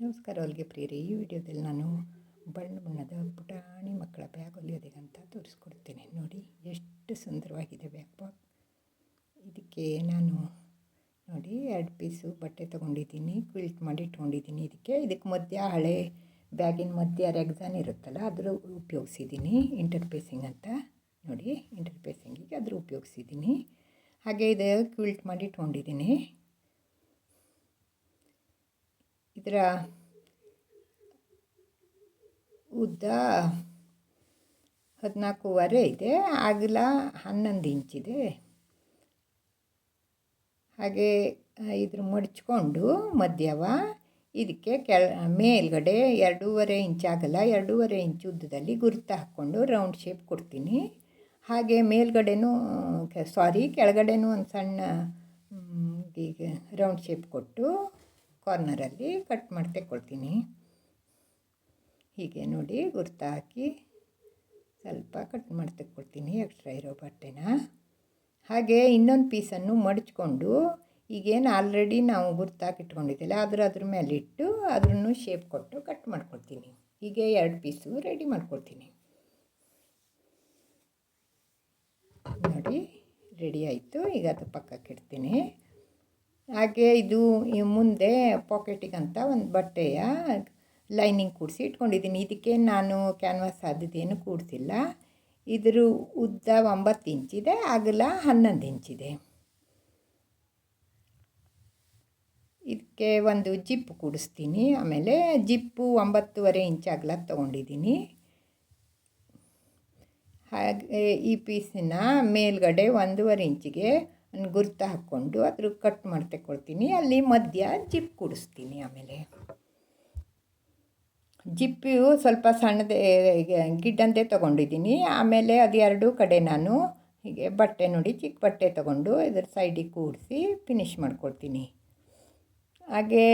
ನಮಸ್ಕಾರ ಹೊಲಿಗೆ ಪ್ರಿಯರೇ, ಈ ವಿಡಿಯೋದಲ್ಲಿ ನಾನು ಬಣ್ಣ ಬಣ್ಣದ ಪುಟಾಣಿ ಮಕ್ಕಳ ಬ್ಯಾಗ್ ಹೊಲಿಯೋದಿಗಂತ ತೋರಿಸ್ಕೊಡ್ತೇನೆ. ನೋಡಿ, ಎಷ್ಟು ಸುಂದರವಾಗಿದೆ ಬ್ಯಾಗ್ ಬಾಕ್ ಇದಕ್ಕೆ ನಾನು ನೋಡಿ, ಎರಡು ಪೀಸು ಬಟ್ಟೆ ತೊಗೊಂಡಿದ್ದೀನಿ, ಕ್ವಿಲ್ಟ್ ಮಾಡಿ ಇಟ್ಕೊಂಡಿದ್ದೀನಿ. ಇದಕ್ಕೆ ಇದಕ್ಕೆ ಮಧ್ಯ ಹಳೆ ಬ್ಯಾಗಿನ ಮಧ್ಯ ರೆಗ್ಸಾನ್ ಇರುತ್ತಲ್ಲ, ಅದರ ಉಪಯೋಗಿಸಿದ್ದೀನಿ. ಇಂಟರ್ಪೇಸಿಂಗ್ ಅಂತ. ನೋಡಿ ಇಂಟರ್ಪೇಸಿಂಗಿಗೆ ಅದ್ರ ಉಪಯೋಗಿಸಿದ್ದೀನಿ. ಹಾಗೆ ಇದು ಕ್ವಿಲ್ಟ್ ಮಾಡಿ ಇಟ್ಕೊಂಡಿದ್ದೀನಿ. ಇದರ ಉದ್ದ ಹದಿನಾಲ್ಕೂವರೆ ಇದೆ ಅಗಲ ಹನ್ನೊಂದು ಇಂಚಿದೆ ಹಾಗೆ ಇದ್ರ ಮಡಚ್ಕೊಂಡು ಮಧ್ಯವ ಇದಕ್ಕೆ ಕೆಳ, ಮೇಲ್ಗಡೆ ಎರಡೂವರೆ ಇಂಚ್ ಆಗಲ್ಲ, ಎರಡೂವರೆ ಇಂಚ್ ಉದ್ದದಲ್ಲಿ ಗುರುತು ಹಾಕ್ಕೊಂಡು ರೌಂಡ್ ಶೇಪ್ ಕೊಡ್ತೀನಿ. ಹಾಗೆ ಮೇಲ್ಗಡೆನೂ ಸಾರಿ ಕೆಳಗಡೆನೂ ಒಂದು ಸಣ್ಣ ಈಗ ರೌಂಡ್ ಶೇಪ್ ಕೊಟ್ಟು ಕಾರ್ನರಲ್ಲಿ ಕಟ್ ಮಾಡಿ ತೆಕ್ಕೊಳ್ತೀನಿ ಹೀಗೆ ನೋಡಿ ಗುರ್ತು ಹಾಕಿ ಸ್ವಲ್ಪ ಕಟ್ ಮಾಡಿ ತೆಕ್ಕೊಳ್ತೀನಿ ಎಕ್ಸ್ಟ್ರಾ ಇರೋ ಬಟ್ಟೆನ. ಹಾಗೆ ಇನ್ನೊಂದು ಪೀಸನ್ನು ಮಡಚ್ಕೊಂಡು ಈಗೇನು ಆಲ್ರೆಡಿ ನಾವು ಗುರ್ತಾಕಿಟ್ಕೊಂಡಿದ್ದಿಲ್ಲ ಅದರ ಅದ್ರ ಮೇಲೆ ಇಟ್ಟು ಅದ್ರನ್ನು ಶೇಪ್ ಕೊಟ್ಟು ಕಟ್ ಮಾಡ್ಕೊಳ್ತೀನಿ. ಹೀಗೆ ಎರಡು ಪೀಸು ರೆಡಿ ಮಾಡ್ಕೊಳ್ತೀನಿ. ನೋಡಿ ರೆಡಿ ಆಯಿತು. ಈಗ ಅದು ಪಕ್ಕಕ್ಕೆ ಇಡ್ತೀನಿ. ಹಾಗೆ ಇದು ಮುಂದೆ ಪಾಕೆಟಿಗಂತ ಒಂದು ಬಟ್ಟೆಯ ಲೈನಿಂಗ್ ಕೂಡಿಸಿ ಇಟ್ಕೊಂಡಿದ್ದೀನಿ. ಇದಕ್ಕೆ ನಾನು ಕ್ಯಾನ್ವಾಸ್ ಆದದ್ದೇನು ಕೂಡಿಸಿಲ್ಲ. ಇದ್ರ ಉದ್ದ ಒಂಬತ್ತು ಇಂಚಿದೆ ಅಗಲ ಹನ್ನೊಂದು ಇಂಚಿದೆ ಇದಕ್ಕೆ ಒಂದು ಜಿಪ್ ಕೂಡಿಸ್ತೀನಿ. ಆಮೇಲೆ ಜಿಪ್ಪು ಒಂಬತ್ತುವರೆ ಇಂಚ್ ಅಗಲ ತೊಗೊಂಡಿದ್ದೀನಿ. ಹಾಗೆ ಈ ಪೀಸಿನ ಮೇಲ್ಗಡೆ ಒಂದೂವರೆ ಇಂಚಿಗೆ ಗುರ್ತು ಹಾಕ್ಕೊಂಡು ಅದ್ರ ಕಟ್ ಮಾಡಿ ತಗೊಳ್ತೀನಿ ಅಲ್ಲಿ ಮಧ್ಯ ಜಿಪ್ ಕೂಡಿಸ್ತೀನಿ ಆಮೇಲೆ. ಜಿಪ್ಪು ಸ್ವಲ್ಪ ಸಣ್ಣದೇ ಗಿಡ್ಡಂತೆ ತೊಗೊಂಡಿದ್ದೀನಿ. ಆಮೇಲೆ ಅದು ಎರಡೂ ಕಡೆ ನಾನು ಹೀಗೆ ಬಟ್ಟೆ ನೋಡಿ ಚಿಕ್ಕ ಬಟ್ಟೆ ತೊಗೊಂಡು ಇದ್ರ ಸೈಡಿಗೆ ಕೂಡಿಸಿ ಫಿನಿಶ್ ಮಾಡ್ಕೊಳ್ತೀನಿ. ಹಾಗೆ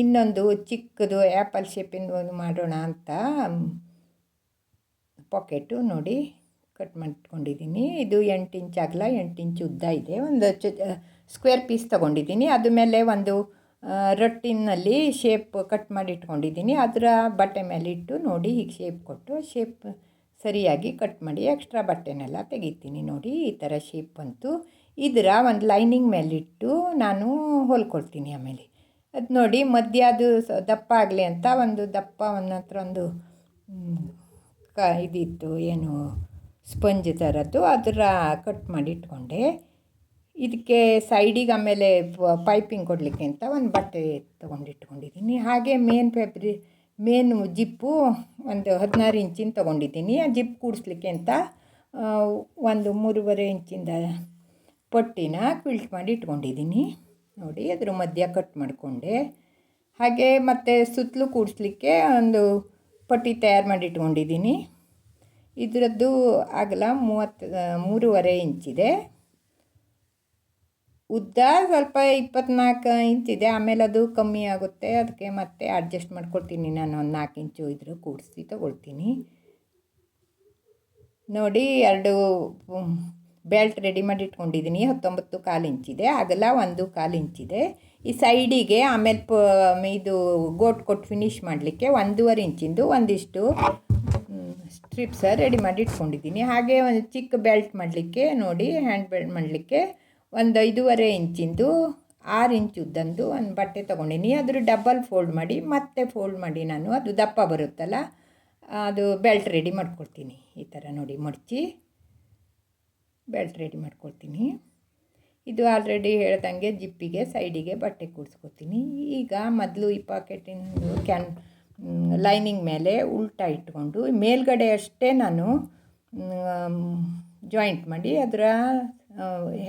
ಇನ್ನೊಂದು ಚಿಕ್ಕದು ಆ್ಯಪಲ್ ಶೇಪಿಂದು ಒಂದು ಮಾಡೋಣ ಅಂತ ಪಾಕೆಟು ನೋಡಿ ಕಟ್ ಮಾಡ್ಕೊಂಡಿದ್ದೀನಿ. ಇದು ಎಂಟು ಇಂಚ್ ಅಗಲ, ಎಂಟು ಇಂಚ್ ಉದ್ದ ಇದೆ. ಒಂದು ಚ ಸ್ಕ್ವೇರ್ ಪೀಸ್ ತೊಗೊಂಡಿದ್ದೀನಿ. ಅದ್ರ ಮೇಲೆ ಒಂದು ರೊಟ್ಟಿನಲ್ಲಿ ಶೇಪ್ ಕಟ್ ಮಾಡಿ ಇಟ್ಕೊಂಡಿದ್ದೀನಿ ಅದರ ಬಟ್ಟೆ ಮೇಲೆ ಇಟ್ಟು ನೋಡಿ ಹೀಗೆ ಶೇಪ್ ಕೊಟ್ಟು ಶೇಪ್ ಸರಿಯಾಗಿ ಕಟ್ ಮಾಡಿ ಎಕ್ಸ್ಟ್ರಾ ಬಟ್ಟೆನೆಲ್ಲ ತೆಗಿತೀನಿ ನೋಡಿ. ಈ ಥರ ಶೇಪ್ ಬಂತು. ಇದರ ಒಂದು ಲೈನಿಂಗ್ ಮೇಲಿಟ್ಟು ನಾನು ಹೊಲ್ಕೊಳ್ತೀನಿ ಆಮೇಲೆ. ಅದು ನೋಡಿ ಮಧ್ಯ ಅದು ದಪ್ಪ ಆಗಲಿ ಅಂತ ಒಂದು ದಪ್ಪ ಒಂದು ಹತ್ರ ಒಂದು ಕ, ಇದಿತ್ತು, ಏನು ಸ್ಪಂಜ್ ಥರದ್ದು ಅದರ ಕಟ್ ಮಾಡಿ ಇಟ್ಕೊಂಡೆ. ಇದಕ್ಕೆ ಸೈಡಿಗೆ ಆಮೇಲೆ ಪೈಪಿಂಗ್ ಕೊಡಲಿಕ್ಕೆ ಅಂತ ಒಂದು ಬಟ್ಟೆ ತೊಗೊಂಡಿಟ್ಕೊಂಡಿದ್ದೀನಿ ಹಾಗೆ ಮೇನ್ ಫ್ಯಾಬ್ರಿ, ಮೇನ್ ಜಿಪ್ಪು ಒಂದು ಹದಿನಾರು ಇಂಚಿನ ತೊಗೊಂಡಿದ್ದೀನಿ. ಆ ಜಿಪ್ ಕೂಡಿಸ್ಲಿಕ್ಕೆ ಅಂತ ಒಂದು ಮೂರುವರೆ ಇಂಚಿಂದ ಪಟ್ಟಿನ ಕ್ವಿಲ್ಟ್ ಮಾಡಿ ಇಟ್ಕೊಂಡಿದ್ದೀನಿ. ನೋಡಿ, ಅದ್ರ ಮಧ್ಯ ಕಟ್ ಮಾಡಿಕೊಂಡೆ. ಹಾಗೆ ಮತ್ತು ಸುತ್ತಲೂ ಕೂಡಿಸ್ಲಿಕ್ಕೆ ಒಂದು ಪಟ್ಟಿ ತಯಾರು ಮಾಡಿ ಇಟ್ಕೊಂಡಿದ್ದೀನಿ. ಇದರದ್ದು ಅಗಲ ಮೂವತ್ತು ಮೂರುವರೆ ಇಂಚಿದೆ ಉದ್ದ ಸ್ವಲ್ಪ ಇಪ್ಪತ್ತ್ನಾಲ್ಕು ಇಂಚಿದೆ ಆಮೇಲೆ ಅದು ಕಮ್ಮಿ ಆಗುತ್ತೆ. ಅದಕ್ಕೆ ಮತ್ತೆ ಅಡ್ಜಸ್ಟ್ ಮಾಡ್ಕೊಳ್ತೀನಿ. ನಾನು ಒಂದು ನಾಲ್ಕು ಇಂಚು ಇದ್ರೆ ಕೂಡಿಸಿ ತೊಗೊಳ್ತೀನಿ. ನೋಡಿ, ಎರಡು ಬೆಲ್ಟ್ ರೆಡಿ ಮಾಡಿ ಇಟ್ಕೊಂಡಿದ್ದೀನಿ ಹತ್ತೊಂಬತ್ತು ಕಾಲು ಇಂಚಿದೆ ಅಗಲ ಒಂದು ಕಾಲು ಇಂಚಿದೆ ಈ ಸೈಡಿಗೆ ಆಮೇಲೆ ಪ, ಇದು ಗೋಟ್ ಕೊಟ್ಟು ಫಿನಿಶ್ ಮಾಡಲಿಕ್ಕೆ ಒಂದೂವರೆ ಇಂಚಿಂದು ಒಂದಿಷ್ಟು ಸ್ಟ್ರಿಪ್ಸ ರೆಡಿ ಮಾಡಿ ಇಟ್ಕೊಂಡಿದ್ದೀನಿ ಹಾಗೆ ಒಂದು ಚಿಕ್ಕ ಬೆಲ್ಟ್ ಮಾಡಲಿಕ್ಕೆ ನೋಡಿ ಹ್ಯಾಂಡ್ ಬೆಲ್ಟ್ ಮಾಡಲಿಕ್ಕೆ ಒಂದು ಐದೂವರೆ ಇಂಚಿಂದು, ಆರು ಇಂಚ್ ಉದ್ದಂದು ಒಂದು ಬಟ್ಟೆ ತೊಗೊಂಡಿನಿ. ಅದ್ರ ಡಬಲ್ ಫೋಲ್ಡ್ ಮಾಡಿ, ಮತ್ತೆ ಫೋಲ್ಡ್ ಮಾಡಿ ನಾನು, ಅದು ದಪ್ಪ ಬರುತ್ತಲ್ಲ, ಅದು ಬೆಲ್ಟ್ ರೆಡಿ ಮಾಡ್ಕೊಳ್ತೀನಿ ಈ ಥರ ನೋಡಿ ಮಡಚಿ ಬೆಲ್ಟ್ ರೆಡಿ ಮಾಡ್ಕೊಳ್ತೀನಿ ಇದು ಆಲ್ರೆಡಿ ಹೇಳ್ದಂಗೆ, ಜಿಪ್ಪಿಗೆ ಸೈಡಿಗೆ ಬಟ್ಟೆ ಕೂಡಿಸ್ಕೊತೀನಿ ಈಗ ಮೊದಲು ಈ ಪಾಕೆಟಿಂದು ಕ್ಯಾನ್ ಲೈನಿಂಗ್ ಮೇಲೆ ಉಲ್ಟಾ ಇಟ್ಕೊಂಡು ಮೇಲ್ಗಡೆ ಅಷ್ಟೇ ನಾನು ಜಾಯಿಂಟ್ ಮಾಡಿ, ಅದರ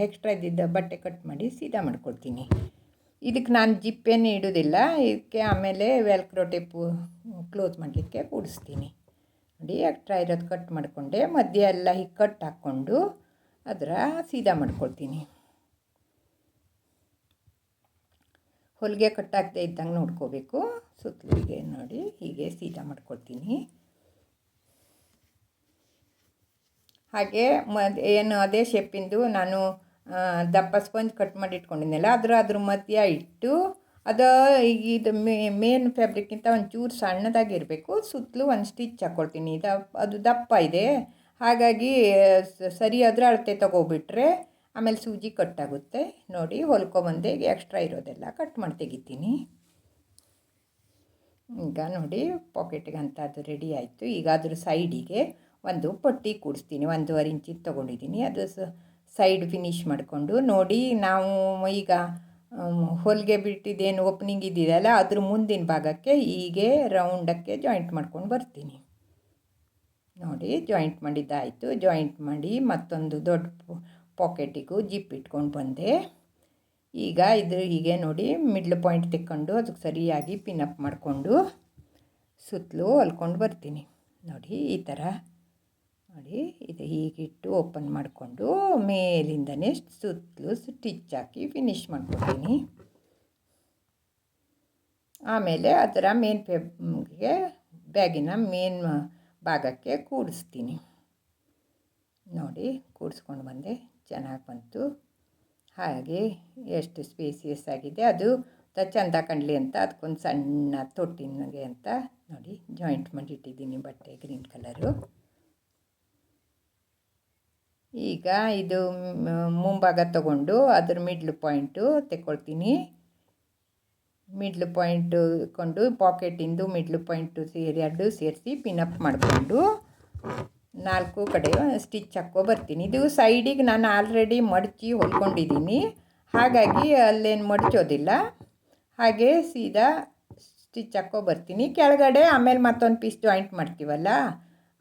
ಎಕ್ಸ್ಟ್ರಾ ಇದ್ದಿದ್ದ ಬಟ್ಟೆ ಕಟ್ ಮಾಡಿ ಸೀದಾ ಮಾಡ್ಕೊಳ್ತೀನಿ. ಇದಕ್ಕೆ ನಾನು ಜಿಪ್ಪೇನು ಇಡೋದಿಲ್ಲ, ಇದಕ್ಕೆ ಆಮೇಲೆ ವೆಲ್ಕ್ರೋ ಟೇಪು ಕ್ಲೋಸ್ ಮಾಡಲಿಕ್ಕೆ ಕೂಡಿಸ್ತೀನಿ. ನೋಡಿ ಎಕ್ಸ್ಟ್ರಾ ಇರೋದು ಕಟ್ ಮಾಡಿಕೊಂಡೆ, ಮಧ್ಯ ಎಲ್ಲ ಹೀಗೆ ಕಟ್ ಹಾಕ್ಕೊಂಡು ಅದರ ಸೀದಾ ಮಾಡ್ಕೊಳ್ತೀನಿ. ಹೊಲಿಗೆ ಕಟ್ಟಾಗದೆ ಇದ್ದಂಗೆ ನೋಡ್ಕೋಬೇಕು. ಸುತ್ತಲಿಗೆ ನೋಡಿ, ಹೀಗೆ ಸೀದಾ ಮಾಡ್ಕೊಳ್ತೀನಿ. ಹಾಗೆ ಮ ಏನು ಅದೇ ಶೇಪಿಂದು ನಾನು ದಪ್ಪ ಸ್ಪಂಜ್ ಕಟ್ ಮಾಡಿ ಇಟ್ಕೊಂಡಿದ್ದೆಲ್ಲ ಅದರ, ಅದ್ರ ಮಧ್ಯ ಇಟ್ಟು, ಅದು ಈಗ ಇದು ಮೇನ್ ಫ್ಯಾಬ್ರಿಕ್ಕಿಂತ ಒಂಚೂರು ಸಣ್ಣದಾಗಿರಬೇಕು. ಸುತ್ತಲೂ ಒಂದು ಸ್ಟಿಚ್ ಹಾಕ್ಕೊಳ್ತೀನಿ ದಪ್ಪ ಅದು ದಪ್ಪ ಇದೆ. ಹಾಗಾಗಿ, ಸ- ಸರಿ ಆದರೆ ಅಳತೆ ತಗೋಬಿಟ್ರೆ ಆಮೇಲೆ ಸೂಜಿ ಕಟ್ಟಾಗುತ್ತೆ ನೋಡಿ ಹೊಲ್ಕೊಬಂದೆ ಎಕ್ಸ್ಟ್ರಾ ಇರೋದೆಲ್ಲ ಕಟ್ ಮಾಡಿ ತೆಗಿತೀನಿ. ಈಗ ನೋಡಿ ಪಾಕೆಟ್ಗೆ ಅಂತ ಅದು ರೆಡಿ ಆಯಿತು. ಈಗ ಅದ್ರ ಸೈಡಿಗೆ ಒಂದು ಪಟ್ಟಿ ಕೂಡಿಸ್ತೀನಿ. ಒಂದೂವರೆ ಇಂಚಿದ್ದು ತೊಗೊಂಡಿದ್ದೀನಿ ಅದು ಸೈಡ್ ಫಿನಿಶ್ ಮಾಡಿಕೊಂಡು ನೋಡಿ ನಾವು ಈಗ ಹೊಲಿಗೆ ಬಿಟ್ಟಿದ್ದೇನು ಓಪನಿಂಗ್ ಇದ್ದಿದೆಯಲ್ಲ ಅದ್ರ ಮುಂದಿನ ಭಾಗಕ್ಕೆ ಹೀಗೆ ರೌಂಡಕ್ಕೆ ಜಾಯಿಂಟ್ ಮಾಡ್ಕೊಂಡು ಬರ್ತೀನಿ. ನೋಡಿ ಜಾಯಿಂಟ್ ಮಾಡಿದ್ದಾಯಿತು. ಜಾಯಿಂಟ್ ಮಾಡಿ ಮತ್ತೊಂದು ದೊಡ್ಡ ಪಾಕೆಟಿಗೂ ಜಿಪ್ ಇಟ್ಕೊಂಡು ಬಂದೆ. ಈಗ ಇದು ಹೀಗೆ ನೋಡಿ ಮಿಡ್ಲ್ ಪಾಯಿಂಟ್ ತಿಕ್ಕೊಂಡು ಅದಕ್ಕೆ ಸರಿಯಾಗಿ ಪಿನಪ್ ಮಾಡಿಕೊಂಡು ಸುತ್ತಲೂ ಹೊಲ್ಕೊಂಡು ಬರ್ತೀನಿ. ನೋಡಿ, ಈ ಥರ ನೋಡಿ, ಇದು ಹೀಗಿಟ್ಟು ಓಪನ್ ಮಾಡಿಕೊಂಡು ಮೇಲಿಂದನೇ ಸುತ್ತಲೂ ಸ್ಟಿಚ್ ಹಾಕಿ ಫಿನಿಶ್ ಮಾಡ್ಕೊತೀನಿ. ಆಮೇಲೆ ಅದರ ಮೇನ್ ಪೇಗೆ ಬ್ಯಾಗಿನ ಮೇನ್ ಭಾಗಕ್ಕೆ ಕೂಡಿಸ್ತೀನಿ. ನೋಡಿ, ಕೂಡಿಸ್ಕೊಂಡು ಬಂದೆ. ಚೆನ್ನಾಗಿ ಬಂತು. ಹಾಗೆ ಎಷ್ಟು ಸ್ಪೇಸಿಯಸ್ ಆಗಿದೆ ಅದು ಚಂದ ಕಾಣಲಿ ಅಂತ ಅದಕ್ಕೊಂದು ಸಣ್ಣ ತೊಟ್ಟಿನಗೆ ಅಂತ ನೋಡಿ ಜಾಯಿಂಟ್ ಮಾಡಿಟ್ಟಿದ್ದೀನಿ ಬಟ್ಟೆ ಗ್ರೀನ್ ಕಲರು ಈಗ ಇದು ಮುಂಭಾಗ ತಗೊಂಡು ಅದ್ರ ಮಿಡ್ಲ್ ಪಾಯಿಂಟು ತೆಕ್ಕೊಳ್ತೀನಿ. ಮಿಡ್ಲ್ ಪಾಯಿಂಟು ಕೊಂಡು ಪಾಕೆಟಿಂದು ಮಿಡ್ಲ್ ಪಾಯಿಂಟು ಸೇರಿ, ಎರಡು ಸೇರಿಸಿ ಅಪ್ ಮಾಡಿಕೊಂಡು ನಾಲ್ಕು ಕಡೆ ಸ್ಟಿಚ್ ಹಾಕ್ಕೊ ಬರ್ತೀನಿ. ಇದು ಸೈಡಿಗೆ ನಾನು ಆಲ್ರೆಡಿ ಮಡಚಿ ಹೊಲ್ಕೊಂಡಿದ್ದೀನಿ. ಹಾಗಾಗಿ ಅಲ್ಲೇನು ಮಡಚೋದಿಲ್ಲ. ಹಾಗೆ ಸೀದಾ ಸ್ಟಿಚ್ ಹಾಕ್ಕೊ ಬರ್ತೀನಿ. ಕೆಳಗಡೆ ಆಮೇಲೆ ಮತ್ತೊಂದು ಪೀಸ್ ಜಾಯಿಂಟ್ ಮಾಡ್ತೀವಲ್ಲ,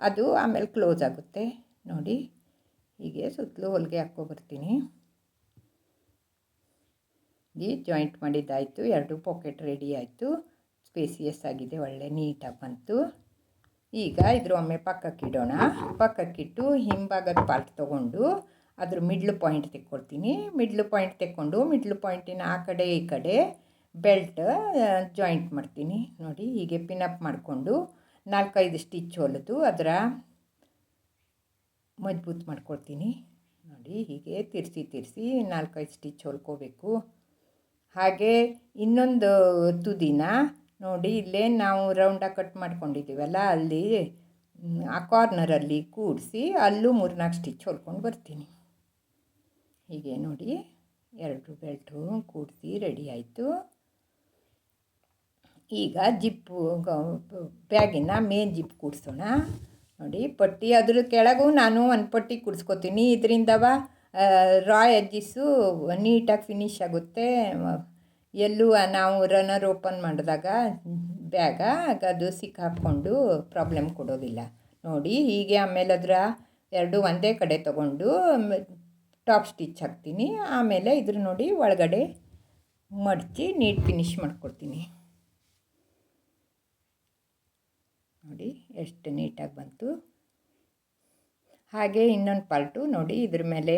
ಅದು ಆಮೇಲೆ ಕ್ಲೋಸ್ ಆಗುತ್ತೆ. ನೋಡಿ, ಹೀಗೆ ಸುತ್ತಲೂ ಹೊಲಿಗೆ ಹಾಕ್ಕೊ ಬರ್ತೀನಿ. ಈ ಜಾಯಿಂಟ್ ಮಾಡಿದ್ದಾಯಿತು. ಎರಡು ಪಾಕೆಟ್ ರೆಡಿ ಆಯಿತು. ಸ್ಪೇಸಿಯಸ್ ಆಗಿದೆ, ಒಳ್ಳೆ ನೀಟಾಗಿ ಬಂತು. ಈಗ ಇದ್ರ ಒಮ್ಮೆ ಪಕ್ಕಕ್ಕಿಡೋಣ ಪಕ್ಕಕ್ಕಿಟ್ಟು ಹಿಂಭಾಗದ ಪಾರ್ಟ್ ತೊಗೊಂಡು ಅದ್ರ ಮಿಡ್ಲ್ ಪಾಯಿಂಟ್ ತೆಕ್ಕೊಳ್ತೀನಿ ಮಿಡ್ಲ್ ಪಾಯಿಂಟ್ ತೆಕ್ಕೊಂಡು ಮಿಡ್ಲ್ ಪಾಯಿಂಟಿನ ಆ ಕಡೆ ಈ ಕಡೆ ಬೆಲ್ಟ್ ಜಾಯಿಂಟ್ ಮಾಡ್ತೀನಿ. ನೋಡಿ ಹೀಗೆ ಪಿನಪ್ ಮಾಡಿಕೊಂಡು ನಾಲ್ಕೈದು ಸ್ಟಿಚ್ ಹೊಲಿದು ಅದರ ಮಜ್ಬೂತ್ ಮಾಡ್ಕೊಳ್ತೀನಿ ನೋಡಿ ಹೀಗೆ ತಿರ್ಸಿ ತಿರ್ಸಿ ನಾಲ್ಕೈದು ಸ್ಟಿಚ್ ಹೊಲ್ಕೋಬೇಕು. ಹಾಗೆ ಇನ್ನೊಂದು ತುದಿನ ನೋಡಿ ಇಲ್ಲೇ ನಾವು ರೌಂಡಾಗಿ ಕಟ್ ಮಾಡ್ಕೊಂಡಿದ್ದೀವಲ್ಲ ಅಲ್ಲಿ ಆ ಕಾರ್ನರಲ್ಲಿ ಕೂಡಿಸಿ ಅಲ್ಲೂ ಮೂರ್ನಾಲ್ಕು ಸ್ಟಿಚ್ ಹೊಲ್ಕೊಂಡು ಬರ್ತೀನಿ. ಹೀಗೆ ನೋಡಿ, ಎರಡು ಬೆಲ್ಟು ಕೂಡಿಸಿ ರೆಡಿ ಆಯಿತು. ಈಗ ಜಿಪ್ಪು ಬ್ಯಾಗಿನ ಮೇನ್ ಜಿಪ್ ಕೂಡಿಸೋಣ. ನೋಡಿ, ಪಟ್ಟಿ ಅದ್ರ ಕೆಳಗೂ ನಾನು ಒಂದು ಪಟ್ಟಿ ಕೂಡಿಸ್ಕೊತೀನಿ. ಇದರಿಂದವ ರಾಯ್ ಎಜ್ಜಿಸು ನೀಟಾಗಿ ಫಿನಿಶ್ ಆಗುತ್ತೆ. ಎಲ್ಲೂ ನಾವು ರನ್ನರ್ ಓಪನ್ ಮಾಡಿದಾಗ ಬ್ಯಾಗ ಅದು ಸಿಕ್ಕಾಕ್ಕೊಂಡು ಪ್ರಾಬ್ಲಮ್ ಕೊಡೋದಿಲ್ಲ. ನೋಡಿ, ಹೀಗೆ ಆಮೇಲೆ ಅದರ ಎರಡು ಒಂದೇ ಕಡೆ ತಗೊಂಡು ಟಾಪ್ ಸ್ಟಿಚ್ ಹಾಕ್ತೀನಿ. ಆಮೇಲೆ ಇದ್ರ ನೋಡಿ ಒಳಗಡೆ ಮಡಚಿ ನೀಟ್ ಫಿನಿಶ್ ಮಾಡ್ಕೊಡ್ತೀನಿ. ನೋಡಿ, ಎಷ್ಟು ನೀಟಾಗಿ ಬಂತು. ಹಾಗೆ ಇನ್ನೊಂದು ಪಾರ್ಟು ನೋಡಿ, ಇದ್ರ ಮೇಲೆ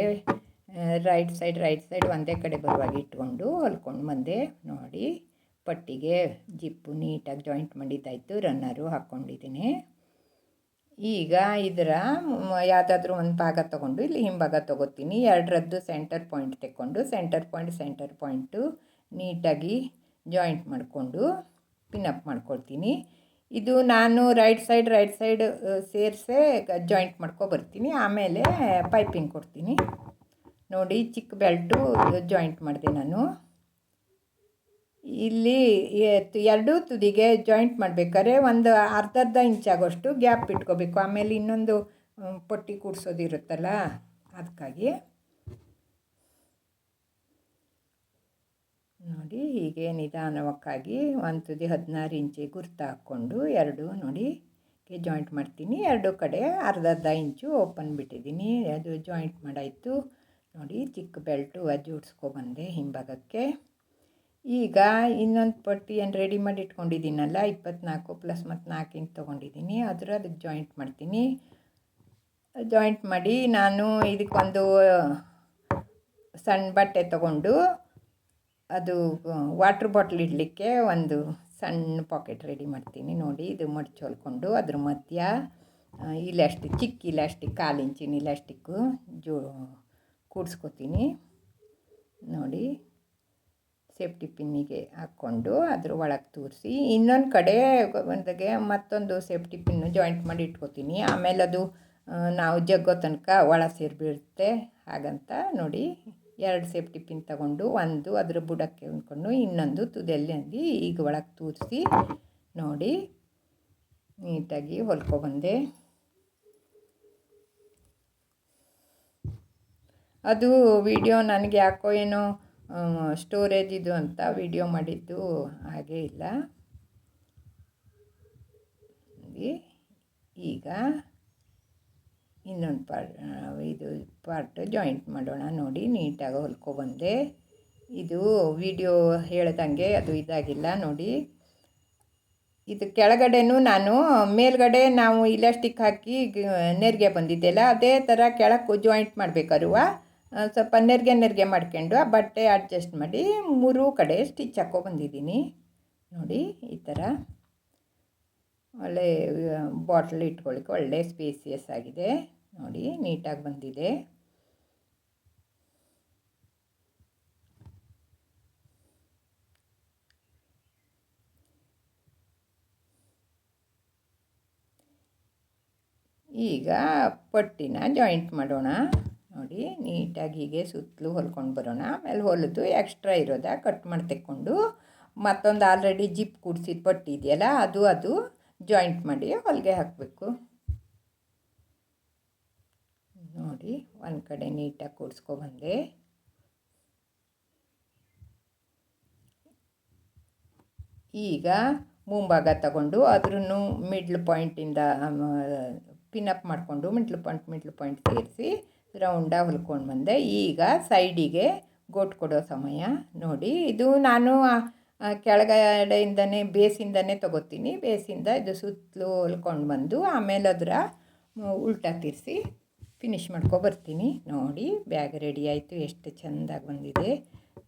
ರೈಟ್ ಸೈಡ್ ರೈಟ್ ಸೈಡ್ ಒಂದೇ ಕಡೆ ಬರುವಾಗ ಇಟ್ಕೊಂಡು ಹೊಲ್ಕೊಂಡು ಬಂದೆ ನೋಡಿ. ಪಟ್ಟಿಗೆ ಜಿಪ್ಪು ನೀಟಾಗಿ ಜಾಯಿಂಟ್ ಮಾಡಿದ್ದಾಯಿತು ರನ್ನರು ಹಾಕ್ಕೊಂಡಿದ್ದೀನಿ. ಈಗ ಇದರ ಯಾವುದಾದ್ರೂ ಒಂದು ಭಾಗ ತೊಗೊಂಡು ಇಲ್ಲಿ ಹಿಂಭಾಗ ತೊಗೋತೀನಿ. ಎರಡರದ್ದು ಸೆಂಟರ್ ಪಾಯಿಂಟ್ ತೆಕ್ಕೊಂಡು ಸೆಂಟರ್ ಪಾಯಿಂಟ್ ಸೆಂಟರ್ ಪಾಯಿಂಟು ನೀಟಾಗಿ ಜಾಯಿಂಟ್ ಮಾಡಿಕೊಂಡು ಪಿನ್ಅಪ್ ಮಾಡ್ಕೊಳ್ತೀನಿ. ಇದು ನಾನು ರೈಟ್ ಸೈಡ್ ರೈಟ್ ಸೈಡ್ ಸೇರಿಸೇ ಜಾಯಿಂಟ್ ಮಾಡ್ಕೊಬರ್ತೀನಿ ಆಮೇಲೆ ಪೈಪಿಂಗ್ ಕೊಡ್ತೀನಿ. ನೋಡಿ ಚಿಕ್ಕ ಬೆಲ್ಟು ಜಾಯಿಂಟ್ ಮಾಡಿದೆ ನಾನು. ಇಲ್ಲಿ ಎರಡು ತುದಿಗೆ ಜಾಯಿಂಟ್ ಮಾಡಬೇಕಾದ್ರೆ ಒಂದು ಅರ್ಧ ಅರ್ಧ ಇಂಚಾಗೋಷ್ಟು ಗ್ಯಾಪ್ ಇಟ್ಕೋಬೇಕು. ಆಮೇಲೆ ಇನ್ನೊಂದು ಪೊಟ್ಟಿ ಪಟ್ಟಿ ಕೂಡ್ಸೋದಿರುತ್ತಲ್ಲ ಅದಕ್ಕಾಗಿ. ನೋಡಿ ಹೀಗೆ ನಿಧಾನವಕ್ಕಾಗಿ ಒಂದು ತುದಿ ಹದಿನಾರು ಇಂಚಿ ಗುರ್ತು ಹಾಕ್ಕೊಂಡು ಎರಡು ನೋಡಿ ಜಾಯಿಂಟ್ ಮಾಡ್ತೀನಿ. ಎರಡು ಕಡೆ ಅರ್ಧ ಅರ್ಧ ಇಂಚು ಓಪನ್ ಬಿಟ್ಟಿದ್ದೀನಿ. ಅದು ಜಾಯಿಂಟ್ ಮಾಡಾಯಿತು. ನೋಡಿ, ಚಿಕ್ಕ ಬೆಲ್ಟು ಜೋಡಿಸ್ಕೊಬಂದೆ ಹಿಂಭಾಗಕ್ಕೆ. ಈಗ ಇನ್ನೊಂದು ಪಟ್ಟಿ ಏನು ರೆಡಿ ಮಾಡಿ ಇಟ್ಕೊಂಡಿದ್ದೀನಲ್ಲ, ಇಪ್ಪತ್ನಾಲ್ಕು ಪ್ಲಸ್ ಮತ್ತು ನಾಲ್ಕು ಇಂಚ್ ತೊಗೊಂಡಿದ್ದೀನಿ. ಅದರ ಅದಕ್ಕೆ ಜಾಯಿಂಟ್ ಮಾಡ್ತೀನಿ. ಜಾಯಿಂಟ್ ಮಾಡಿ ನಾನು ಇದಕ್ಕೊಂದು ಸಣ್ಣ ಬಟ್ಟೆ ತಗೊಂಡು ಅದು ವಾಟ್ರ್ ಬಾಟ್ಲ್ ಇಡಲಿಕ್ಕೆ ಒಂದು ಸಣ್ಣ ಪಾಕೆಟ್ ರೆಡಿ ಮಾಡ್ತೀನಿ. ನೋಡಿ, ಇದು ಮಡ್ಚಿ ಹೊಲ್ಕೊಂಡು ಅದ್ರ ಮಧ್ಯ ಇಲಾಸ್ಟಿಕ್ ಚಿಕ್ಕ ಇಲಾಸ್ಟಿಕ್ ಕಾಲು ಇಂಚಿನ ಇಲಾಸ್ಟಿಕ್ಕು ಜೋ ಕೂಡಿಸ್ಕೊತೀನಿ ನೋಡಿ, ಸೇಫ್ಟಿ ಪಿನ್ನಿಗೆ ಹಾಕ್ಕೊಂಡು ಅದ್ರ ಒಳಗೆ ತೂರಿಸಿ, ಇನ್ನೊಂದು ಕಡೆ ಒಂದಾಗೆ ಮತ್ತೊಂದು ಸೇಫ್ಟಿ ಪಿನ್ನು ಜಾಯಿಂಟ್ ಮಾಡಿ ಇಟ್ಕೋತೀನಿ. ಆಮೇಲೆ ಅದು ನಾವು ಜಗ್ಗೋ ತನಕ ಒಳ ಸೇರಿಬಿಡುತ್ತೆ ಹಾಗಂತ ನೋಡಿ, ಎರಡು ಸೇಫ್ಟಿ ಪಿನ್ ತಗೊಂಡು ಒಂದು ಅದರ ಬುಡಕ್ಕೆ ಹೊಂದ್ಕೊಂಡು ಇನ್ನೊಂದು ತುದಿಯಲ್ಲಿ ಅಂದು ಈಗ ಒಳಗೆ ತೂರಿಸಿ, ನೋಡಿ, ನೀಟಾಗಿ ಹೊಲ್ಕೊಬಂದೆ ಅದು ವಿಡಿಯೋ ನನಗೆ ಯಾಕೋ ಏನೋ ಸ್ಟೋರೇಜ್ ಇದು ಅಂತ ವಿಡಿಯೋ ಮಾಡಿದ್ದು, ಹಾಗೆ ಇಲ್ಲ. ಈಗ ಇನ್ನೊಂದು ಪಾರ್ಟ್ ಇದು ಪಾರ್ಟ್ ಜಾಯಿಂಟ್ ಮಾಡೋಣ. ನೋಡಿ, ನೀಟಾಗಿ ಹೊಲ್ಕೊಬಂದೆ ಇದು ವಿಡಿಯೋ ಹೇಳ್ದಂಗೆ ಅದು ಇದಾಗಿಲ್ಲ. ನೋಡಿ, ಇದು ಕೆಳಗಡೆನೂ ನಾನು, ಮೇಲ್ಗಡೆ ನಾವು ಇಲಾಸ್ಟಿಕ್ ಹಾಕಿ ನೆರಿಗೆ ಬಂದಿದ್ದೆಲ್ಲ. ಅದೇ ಥರ ಕೆಳಕ್ಕೂ ಜಾಯಿಂಟ್ ಮಾಡಬೇಕಾರುವ ಸ್ವಲ್ಪ ನೆರಿಗೆ ನೆರಿಗೆ ಮಾಡ್ಕೊಂಡು ಆ ಬಟ್ಟೆ ಅಡ್ಜಸ್ಟ್ ಮಾಡಿ ಮೂರೂ ಕಡೆ ಸ್ಟಿಚ್ ಹಾಕೋ ಬಂದಿದ್ದೀನಿ. ನೋಡಿ, ಈ ಥರ ಒಳ್ಳೆ ಬಾಟ್ಲ್ ಇಟ್ಕೊಳ್ಳಿಕ್ಕೆ ಒಳ್ಳೆ ಸ್ಪೇಸಿಯಸ್ ಆಗಿದೆ. ನೋಡಿ ನೀಟಾಗಿ ಬಂದಿದೆ. ಈಗ ಪಟ್ಟಿನ ಜಾಯಿಂಟ್ ಮಾಡೋಣ. ನೋಡಿ, ನೀಟಾಗಿ ಹೀಗೆ ಸುತ್ತಲೂ ಹೊಲ್ಕೊಂಡು ಬರೋಣ. ಆಮೇಲೆ ಹೊಲಿದು ಎಕ್ಸ್ಟ್ರಾ ಇರೋದ ಕಟ್ ಮಾಡಿ ತೆಕ್ಕೊಂಡು. ಮತ್ತೊಂದು ಆಲ್ರೆಡಿ ಜಿಪ್ ಕೂಡಿಸಿದ ಪಟ್ಟಿ ಇದೆಯಲ್ಲ, ಅದು ಅದು ಜಾಯಿಂಟ್ ಮಾಡಿ ಹೊಲಿಗೆ ಹಾಕಬೇಕು. ನೋಡಿ, ಒಂದು ಕಡೆ ನೀಟಾಗಿ ಕೂಡಿಸ್ಕೊಬಂದೆ ಈಗ ಮುಂಭಾಗ ತಗೊಂಡು ಅದ್ರೂ ಮಿಡ್ಲ್ ಪಾಯಿಂಟಿಂದ ಪಿನ್ ಅಪ್ ಮಾಡಿಕೊಂಡು ಮಿಡ್ಲ್ ಪಾಯಿಂಟ್ ಮಿಡ್ಲ್ ಪಾಯಿಂಟ್ ಸೇರಿಸಿ ರೌಂಡಾಗಿ ಹೊಲ್ಕೊಂಡು ಬಂದೆ. ಈಗ ಸೈಡಿಗೆ ಗೋಟ್ ಕೊಡೋ ಸಮಯ. ನೋಡಿ, ಇದು ನಾನು ಕೆಳಗಡೆಯಿಂದನೇ, ಬೇಸಿಂದನೇ ತಗೋತೀನಿ. ಬೇಸಿಂದ ಇದು ಸುತ್ತಲೂ ಹೊಲ್ಕೊಂಡು ಬಂದು ಆಮೇಲೆ ಅದರ ಉಲ್ಟಾ ತಿರ್ಸಿ ಫಿನಿಶ್ ಮಾಡ್ಕೊ ಬರ್ತೀನಿ. ನೋಡಿ, ಬ್ಯಾಗ್ ರೆಡಿ ಆಯಿತು. ಎಷ್ಟು ಚೆಂದಾಗಿ ಬಂದಿದೆ.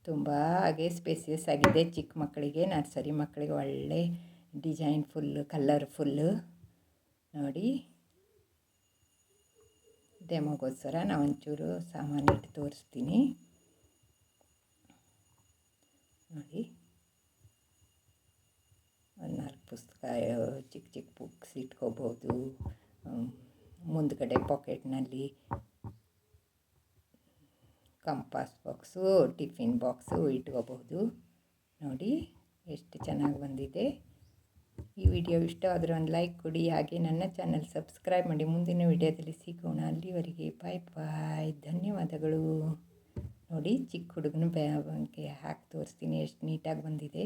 ತುಂಬ ಹಾಗೆ ಸ್ಪೇಸಿಯಸ್ ಆಗಿದೆ. ಚಿಕ್ಕ ಮಕ್ಕಳಿಗೆ, ನರ್ಸರಿ ಮಕ್ಕಳಿಗೆ ಒಳ್ಳೆ ಡಿಸೈನ್ ಫುಲ್ ಕಲರ್ಫುಲ್ಲು ನೋಡಿ ಡೆಮೋಗೋಸ್ಕರ ನಾವು ಒಂಚೂರು ಸಾಮಾನು ಇಟ್ಟು ತೋರಿಸ್ತೀನಿ. ನೋಡಿ. ಒಂದು ನಾಲ್ಕು ಪುಸ್ತಕ ಚಿಕ್ಕ ಚಿಕ್ಕ ಬುಕ್ಸ್ ಇಟ್ಕೋಬೋದು. ಮುಂದ್ಗಡೆ ಪಾಕೆಟ್ನಲ್ಲಿ ಕಂಪಾಸ್ ಬಾಕ್ಸು, ಟಿಫಿನ್ ಬಾಕ್ಸು ಇಟ್ಕೋಬಹುದು ನೋಡಿ, ಎಷ್ಟು ಚೆನ್ನಾಗಿ ಬಂದಿದೆ. ಈ ವಿಡಿಯೋ ಇಷ್ಟವಾದರೂ ಒಂದು ಲೈಕ್ ಕೊಡಿ. ಹಾಗೆ ನನ್ನ ಚಾನಲ್ ಸಬ್ಸ್ಕ್ರೈಬ್ ಮಾಡಿ. ಮುಂದಿನ ವಿಡಿಯೋದಲ್ಲಿ ಸಿಗೋಣ. ಅಲ್ಲಿವರೆಗೆ ಬಾಯ್ ಬಾಯ್ ಧನ್ಯವಾದಗಳು. ನೋಡಿ ಚಿಕ್ಕ ಹುಡುಗನ ಬ್ಯಾಗೆ ಹಾಕಿ ತೋರಿಸ್ತೀನಿ. ಎಷ್ಟು ನೀಟಾಗಿ ಬಂದಿದೆ.